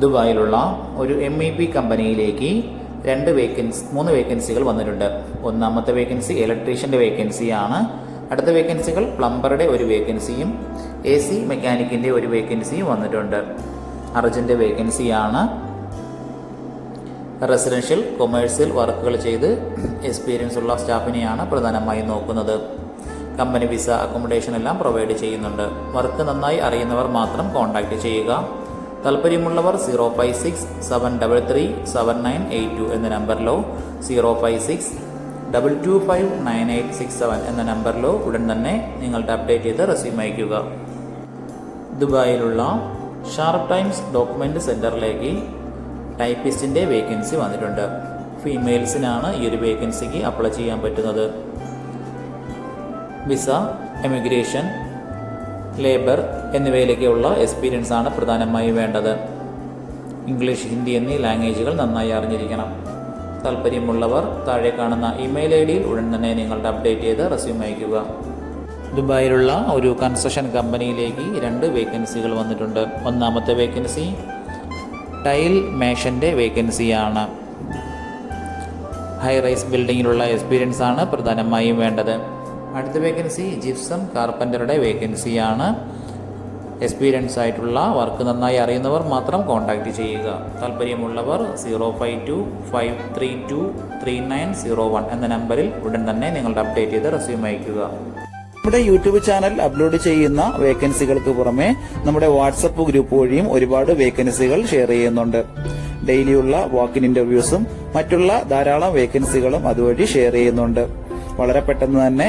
ദുബായിലുള്ള ഒരു M E P കമ്പനിയിലേക്ക് രണ്ട് വേക്കൻസി മൂന്ന് വേക്കൻസികൾ വന്നിട്ടുണ്ട്. ഒന്നാമത്തെ വേക്കൻസി ഇലക്ട്രീഷ്യന്റെ വേക്കൻസിയാണ് അടുത്ത വേക്കൻസികൾ പ്ലംബറുടെ ഒരു വേക്കൻസിയും എ സി മെക്കാനിക്കിന്റെ ഒരു വേക്കൻസിയും വന്നിട്ടുണ്ട്. അർജന്റ് വേക്കൻസിയാണ് റെസിഡൻഷ്യൽ കൊമേഴ്സ്യൽ വർക്കുകൾ ചെയ്ത് എക്സ്പീരിയൻസ് ഉള്ള സ്റ്റാഫിനെയാണ് പ്രധാനമായും നോക്കുന്നത്. കമ്പനി വിസ അക്കോമഡേഷൻ എല്ലാം പ്രൊവൈഡ് ചെയ്യുന്നുണ്ട്. വർക്ക് നന്നായി അറിയുന്നവർ മാത്രം കോൺടാക്റ്റ് ചെയ്യുക. താല്പര്യമുള്ളവർ zero five six seven double three seven nine eight two എന്ന നമ്പറിലോ zero five six double two five nine eight six seven എന്ന നമ്പറിലോ ഉടൻ തന്നെ നിങ്ങളുടെ അപ്ഡേറ്റ് ചെയ്ത് റെസ്യൂം അയയ്ക്കുക. ദുബായിലുള്ള ഷാർപ്പ് ടൈംസ് ഡോക്യുമെന്റ് സെന്ററിലേക്ക് ടൈപ്പിസ്റ്റിന്റെ വേക്കൻസി വന്നിട്ടുണ്ട്. ഫീമെയിൽസിനാണ് ഈ ഒരു വേക്കൻസിക്ക് അപ്ലൈ ചെയ്യാൻ പറ്റുന്നത്. വിസ എമിഗ്രേഷൻ ലേബർ എന്നിവയിലേക്കുള്ള എക്സ്പീരിയൻസ് ആണ് പ്രധാനമായും വേണ്ടത്. ഇംഗ്ലീഷ് ഹിന്ദി എന്നീ ലാംഗ്വേജുകൾ നന്നായി അറിഞ്ഞിരിക്കണം. താല്പര്യമുള്ളവർ താഴെ കാണുന്ന ഇമെയിൽ ഐ ഡിയിൽ ഉടൻ തന്നെ നിങ്ങളുടെ അപ്ഡേറ്റ് ചെയ്ത് റെസ്യൂം അയയ്ക്കുക. ദുബായിലുള്ള ഒരു കൺസ്ട്രക്ഷൻ കമ്പനിയിലേക്ക് രണ്ട് വേക്കൻസികൾ വന്നിട്ടുണ്ട്. ഒന്നാമത്തെ വേക്കൻസി ടൈൽ മേഷന്റെ വേക്കൻസിയാണ് ഹൈ റൈസ് ബിൽഡിങ്ങിലുള്ള എക്സ്പീരിയൻസ് ആണ് പ്രധാനമായും വേണ്ടത്. അടുത്ത വേക്കൻസി ജിപ്സം കാർപ്പന്ററുടെ വേക്കൻസിയാണ് എക്സ്പീരിയൻസ് ആയിട്ടുള്ള വർക്ക് നന്നായി അറിയുന്നവർ മാത്രം കോൺടാക്റ്റ് ചെയ്യുക. താല്പര്യമുള്ളവർ zero five two five three two three nine zero one എന്ന നമ്പറിൽ ഉടൻ തന്നെ നിങ്ങളുടെ അപ്ഡേറ്റ് ചെയ്ത് റെസ്യൂം അയക്കുക നമ്മുടെ യൂട്യൂബ് ചാനൽ അപ്ലോഡ് ചെയ്യുന്ന വേക്കൻസികൾക്ക് പുറമെ നമ്മുടെ വാട്സപ്പ് ഗ്രൂപ്പ് വഴിയും ഒരുപാട് വേക്കൻസികൾ ഷെയർ ചെയ്യുന്നുണ്ട്. ഡെയിലിയുള്ള വാക്കിൻ ഇന്റർവ്യൂസും മറ്റുള്ള ധാരാളം വേക്കൻസികളും അതുവഴി ഷെയർ ചെയ്യുന്നുണ്ട്. വളരെ പെട്ടെന്ന് തന്നെ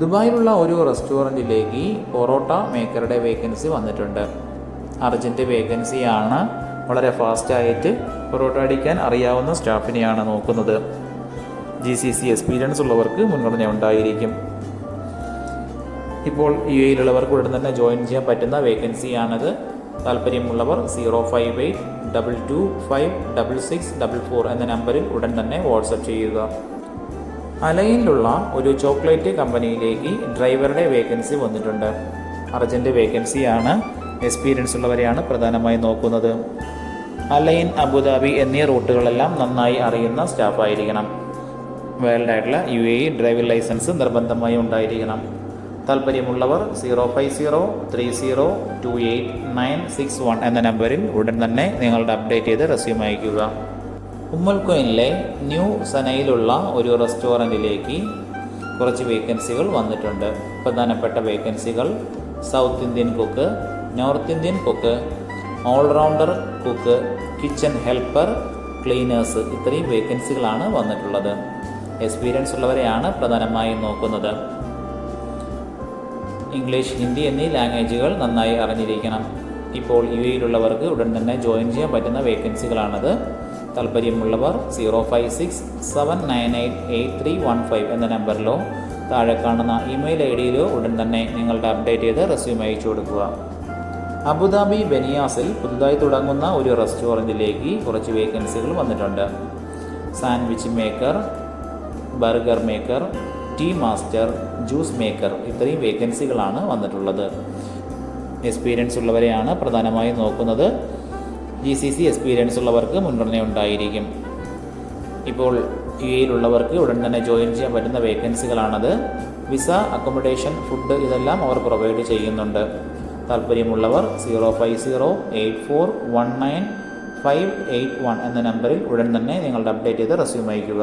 ദുബായിലുള്ള ഒരു റെസ്റ്റോറന്റിലേക്ക് പൊറോട്ട മേക്കറുടെ വേക്കൻസി വന്നിട്ടുണ്ട്. അർജന്റ് വേക്കൻസിയാണ് വളരെ ഫാസ്റ്റായിട്ട് പൊറോട്ട അടിക്കാൻ അറിയാവുന്ന സ്റ്റാഫിനെയാണ് നോക്കുന്നത്. ജി സി സി എക്സ്പീരിയൻസ് ഉള്ളവർക്ക് മുൻഗണന ഉണ്ടായിരിക്കും. ഇപ്പോൾ യു എയിലുള്ളവർക്ക് ഉടൻ തന്നെ ജോയിൻ ചെയ്യാൻ പറ്റുന്ന വേക്കൻസിയാണത്. താല്പര്യമുള്ളവർ zero five eight double two five double six double four എന്ന നമ്പറിൽ ഉടൻ തന്നെ വാട്സപ്പ് ചെയ്യുക. അലയിലുള്ള ഒരു ചോക്ലേറ്റ് കമ്പനിയിലേക്ക് ഡ്രൈവറുടെ വേക്കൻസി വന്നിട്ടുണ്ട്. അർജന്റ് വേക്കൻസിയാണ് എക്സ്പീരിയൻസ് ഉള്ളവരെയാണ് പ്രധാനമായും നോക്കുന്നത്. അലൈൻ അബുദാബി എന്നീ റൂട്ടുകളെല്ലാം നന്നായി അറിയുന്ന സ്റ്റാഫായിരിക്കണം. വേൾഡ് ആയിട്ടുള്ള യു എ ഡ്രൈവിംഗ് ലൈസൻസ് നിർബന്ധമായി ഉണ്ടായിരിക്കണം. താല്പര്യമുള്ളവർ zero five zero three zero two eight nine six one എന്ന നമ്പറിൽ ഉടൻ തന്നെ നിങ്ങളുടെ അപ്ഡേറ്റ് ചെയ്ത് റെസ്യൂം അയയ്ക്കുക. ഉമ്മൽക്കോയിനിലെ ന്യൂ സനയിലുള്ള ഒരു റെസ്റ്റോറന്റിലേക്ക് കുറച്ച് വേക്കൻസികൾ വന്നിട്ടുണ്ട്. പ്രധാനപ്പെട്ട വേക്കൻസികൾ south Indian cook north Indian cook all rounder cook kitchen helper cleaners ഇത്രയും വേക്കൻസികളാണ് വന്നിട്ടുള്ളത്. എക്സ്പീരിയൻസ് ഉള്ളവരെയാണ് പ്രധാനമായും നോക്കുന്നത്. ഇംഗ്ലീഷ് ഹിന്ദി എന്നീ ലാംഗ്വേജുകൾ നന്നായി അറിഞ്ഞിരിക്കണം. ഇപ്പോൾ യു എയിലുള്ളവർക്ക് ഉടൻ തന്നെ ജോയിൻ ചെയ്യാൻ പറ്റുന്ന വേക്കൻസികളാണത്. താല്പര്യമുള്ളവർ zero five six seven nine eight eight three one five എന്ന നമ്പറിലോ താഴെ കാണുന്ന ഇമെയിൽ ഐ ഡിയിലോ ഉടൻ തന്നെ നിങ്ങളുടെ അപ്ഡേറ്റ് ചെയ്ത് റെസ്യൂം അയച്ചു കൊടുക്കുക. അബുദാബി ബനിയാസിൽ പുതുതായി തുടങ്ങുന്ന ഒരു റെസ്റ്റോറന്റിലേക്ക് കുറച്ച് വേക്കൻസികൾ വന്നിട്ടുണ്ട്. Sandwich maker burger maker tea master juice maker ഇത്രയും വേക്കൻസികളാണ് വന്നിട്ടുള്ളത്. എക്സ്പീരിയൻസ് ഉള്ളവരെയാണ് പ്രധാനമായും നോക്കുന്നത്. ജി സി സി എക്സ്പീരിയൻസ് ഉള്ളവർക്ക് മുൻഗണന ഉണ്ടായിരിക്കും. ഇപ്പോൾ യു എയിലുള്ളവർക്ക് ഉടൻ തന്നെ ജോയിൻ ചെയ്യാൻ പറ്റുന്ന വേക്കൻസികളാണത്. വിസ അക്കോമഡേഷൻ ഫുഡ് ഇതെല്ലാം അവർ പ്രൊവൈഡ് ചെയ്യുന്നുണ്ട്. താല്പര്യമുള്ളവർ zero five zero eight four one nine five eight one എന്ന നമ്പറിൽ ഉടൻ തന്നെ നിങ്ങളുടെ അപ്ഡേറ്റ് ചെയ്ത് റെസ്യൂം അയയ്ക്കുക.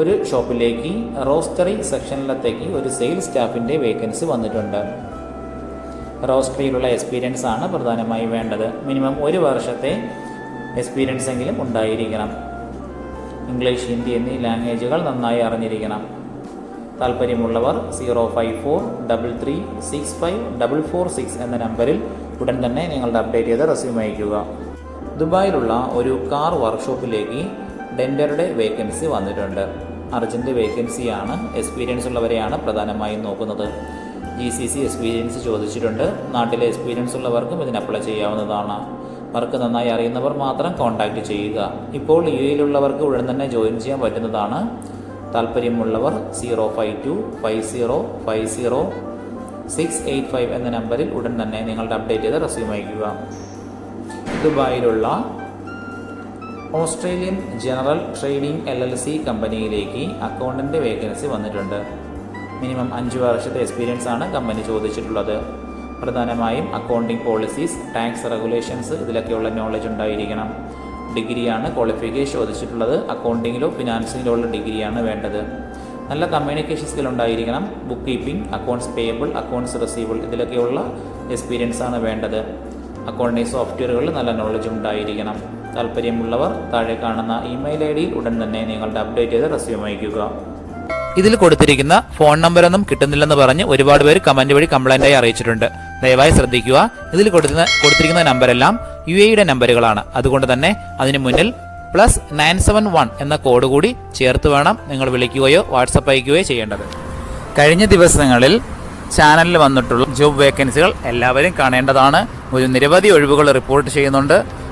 ഒരു ഷോപ്പിലേക്ക് റോസ്റ്ററി സെക്ഷനിലത്തേക്ക് ഒരു സെയിൽസ് സ്റ്റാഫിന്റെ വേക്കൻസി വന്നിട്ടുണ്ട്. റോസ്റ്ററിയിലുള്ള എക്സ്പീരിയൻസ് ആണ് പ്രധാനമായും വേണ്ടത്. മിനിമം ഒരു വർഷത്തെ എക്സ്പീരിയൻസ് എങ്കിലും ഉണ്ടായിരിക്കണം. ഇംഗ്ലീഷ് ഹിന്ദി എന്നീ ലാംഗ്വേജുകൾ നന്നായി അറിഞ്ഞിരിക്കണം. താല്പര്യമുള്ളവർ zero five four double three six five double four six എന്ന നമ്പറിൽ ഉടൻ തന്നെ നിങ്ങളുടെ അപ്ഡേറ്റ് ചെയ്ത് റെസ്യൂം അയക്കുക ദുബായിലുള്ള ഒരു കാർ വർക്ക്ഷോപ്പിലേക്ക് ഡെൻഡറുടെ വേക്കൻസി വന്നിട്ടുണ്ട്. അർജന്റ് വേക്കൻസിയാണ് എക്സ്പീരിയൻസ് ഉള്ളവരെയാണ് പ്രധാനമായും നോക്കുന്നത്. ജി സി സി എക്സ്പീരിയൻസ് ചോദിച്ചിട്ടുണ്ട്. നാട്ടിലെ എക്സ്പീരിയൻസ് ഉള്ളവർക്കും ഇതിന് അപ്ലൈ ചെയ്യാവുന്നതാണ്. വർക്ക് നന്നായി അറിയുന്നവർ മാത്രം കോൺടാക്റ്റ് ചെയ്യുക. ഇപ്പോൾ യു എയിലുള്ളവർക്ക് ഉടൻ തന്നെ ജോയിൻ ചെയ്യാൻ പറ്റുന്നതാണ്. താല്പര്യമുള്ളവർ zero five two five zero five zero six eight five എന്ന നമ്പറിൽ ഉടൻ തന്നെ നിങ്ങളുടെ അപ്ഡേറ്റ് ചെയ്ത് റെസ്യൂം അയക്കുക ദുബായിലുള്ള Australian general trading L L C കമ്പനിയിലേക്ക് അക്കൗണ്ടന്റ് വേക്കൻസി വന്നിട്ടുണ്ട്. മിനിമം അഞ്ച് വർഷത്തെ എക്സ്പീരിയൻസ് ആണ് കമ്പനി ചോദിച്ചിട്ടുള്ളത്. പ്രധാനമായും അക്കൗണ്ടിംഗ് പോളിസീസ് ടാക്സ് റെഗുലേഷൻസ് ഇതിലൊക്കെയുള്ള നോളജ് ഉണ്ടായിരിക്കണം. ഡിഗ്രിയാണ് ക്വാളിഫിക്കേഷൻ ചോദിച്ചിട്ടുള്ളത്. അക്കൗണ്ടിങ്ങിലോ ഫിനാൻസിങ്ങിലോ ഉള്ള ഡിഗ്രിയാണ് വേണ്ടത്. നല്ല കമ്മ്യൂണിക്കേഷൻ സ്കിൽ ഉണ്ടായിരിക്കണം. Book keeping accounts payable accounts receivable ഇതിലൊക്കെയുള്ള experience ആണ് വേണ്ടത്. അക്കൗണ്ടിങ് സോഫ്റ്റ്വെയറുകളിൽ നല്ല നോളജ് ഉണ്ടായിരിക്കണം. താല്പര്യമുള്ളവർ താഴെ കാണുന്ന ഇമെയിൽ ഐ ഡിയിൽ ഉടൻ തന്നെ നിങ്ങളുടെ അപ്ഡേറ്റ് ചെയ്ത് റെസ്യൂം അയക്കുക ഇതിൽ കൊടുത്തിരിക്കുന്ന ഫോൺ നമ്പറൊന്നും കിട്ടുന്നില്ലെന്ന് പറഞ്ഞ് ഒരുപാട് പേര് കമന്റ് വഴി കംപ്ലൈന്റ് ആയി അറിയിച്ചിട്ടുണ്ട്. ദയവായി ശ്രദ്ധിക്കുക. ഇതിൽ കൊടുക്കുന്ന കൊടുത്തിരിക്കുന്ന നമ്പരെല്ലാം യു എയുടെ നമ്പറുകളാണ് അതുകൊണ്ട് തന്നെ അതിന് മുന്നിൽ പ്ലസ് നയൻ സെവൻ വൺ എന്ന കോഡ് കൂടി ചേർത്ത് വേണം നിങ്ങൾ വിളിക്കുകയോ വാട്സപ്പ് അയക്കുകയോ ചെയ്യേണ്ടത്. കഴിഞ്ഞ ദിവസങ്ങളിൽ ചാനലിൽ വന്നിട്ടുള്ള ജോബ് വേക്കൻസികൾ എല്ലാവരും കാണേണ്ടതാണ്. ഒരു നിരവധി ഒഴിവുകൾ റിപ്പോർട്ട് ചെയ്യുന്നുണ്ട്.